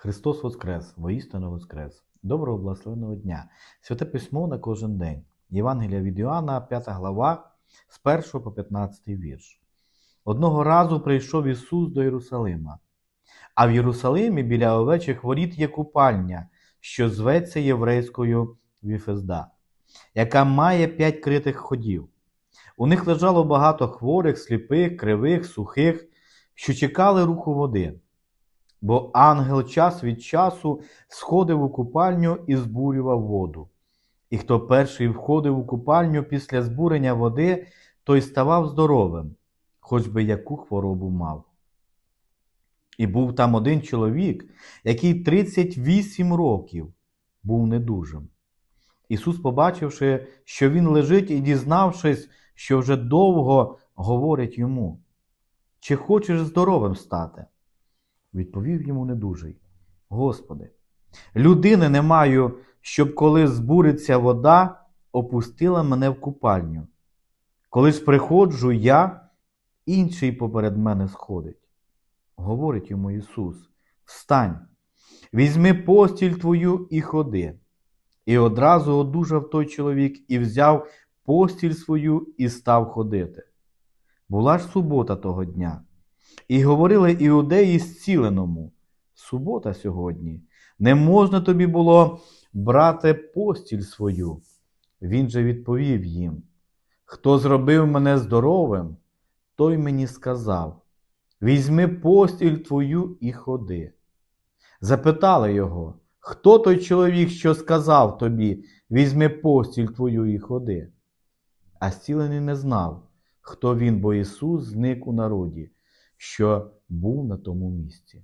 Христос Воскрес, воістину Воскрес. Доброго благословенного дня. Святе письмо на кожен день. Євангелія від Іоанна, 5 глава, з 1 по 15 вірш. Одного разу прийшов Ісус до Єрусалима. А в Єрусалимі біля овечих воріт є купальня, що зветься єврейською Віфезда, яка має п'ять критих ходів. У них лежало багато хворих, сліпих, кривих, сухих, що чекали руху води. Бо ангел час від часу сходив у купальню і збурював воду. І хто перший входив у купальню після збурення води, той ставав здоровим, хоч би яку хворобу мав. І був там один чоловік, який 38 років був недужим. Ісус, побачивши, що він лежить, і дізнавшись, що вже довго говорить йому, чи хочеш здоровим стати? Відповів йому недужий: Господи, людини не маю, щоб коли збуриться вода, опустила мене в купальню. Коли ж приходжу я, інший поперед мене сходить. Говорить йому Ісус: Встань, візьми постіль твою і ходи. І одразу одужав той чоловік і взяв постіль свою і став ходити. Була ж субота того дня. І говорили іудеї зціленому, субота сьогодні, не можна тобі було брати постіль свою. Він же відповів їм: Хто зробив мене здоровим, той мені сказав: Візьми постіль твою і ходи. Запитали його, хто той чоловік, що сказав тобі, візьми постіль твою і ходи. А зцілений не знав, хто він, бо Ісус зник у народі що був на тому місці.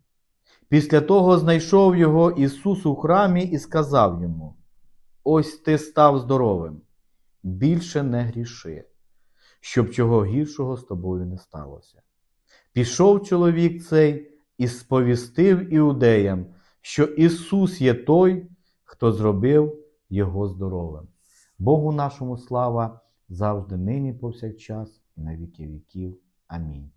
Після того знайшов його Ісус у храмі і сказав йому: Ось ти став здоровим, більше не гріши, щоб чого гіршого з тобою не сталося. Пішов чоловік цей і сповістив іудеям, що Ісус є той, хто зробив його здоровим. Богу нашому слава завжди нині повсякчас і на віки віків. Амінь.